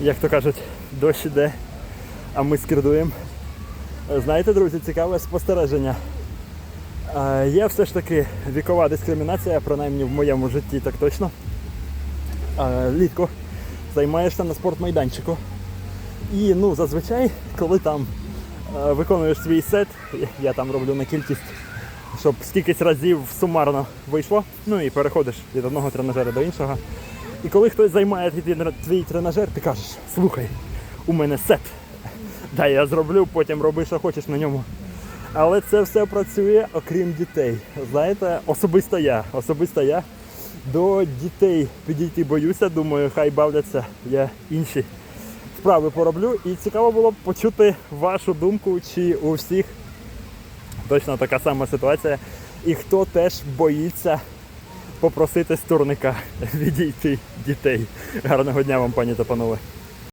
як то кажуть, дощ іде, а ми скердуємо. Знаєте, друзі, цікаве спостереження. Е, Є все ж таки вікова дискримінація, принаймні в моєму житті так точно. Е, Літко займаєшся на спортмайданчику. І ну, зазвичай, коли там е, виконуєш свій сет, я там роблю на кількість, щоб скількись разів сумарно вийшло, ну і переходиш від одного тренажера до іншого. І коли хтось займає твій, тренажер, ти кажеш, слухай, у мене сет. Дай я зроблю, потім роби, що хочеш на ньому. Але це все працює окрім дітей. Знаєте, особисто я, особисто я до дітей підійти боюся, думаю, хай бавляться, я інші справи пороблю. І цікаво було б почути вашу думку, чи у всіх точно така сама ситуація. І хто теж боїться попросити з турника відійти дітей. Гарного дня вам, пані та панове.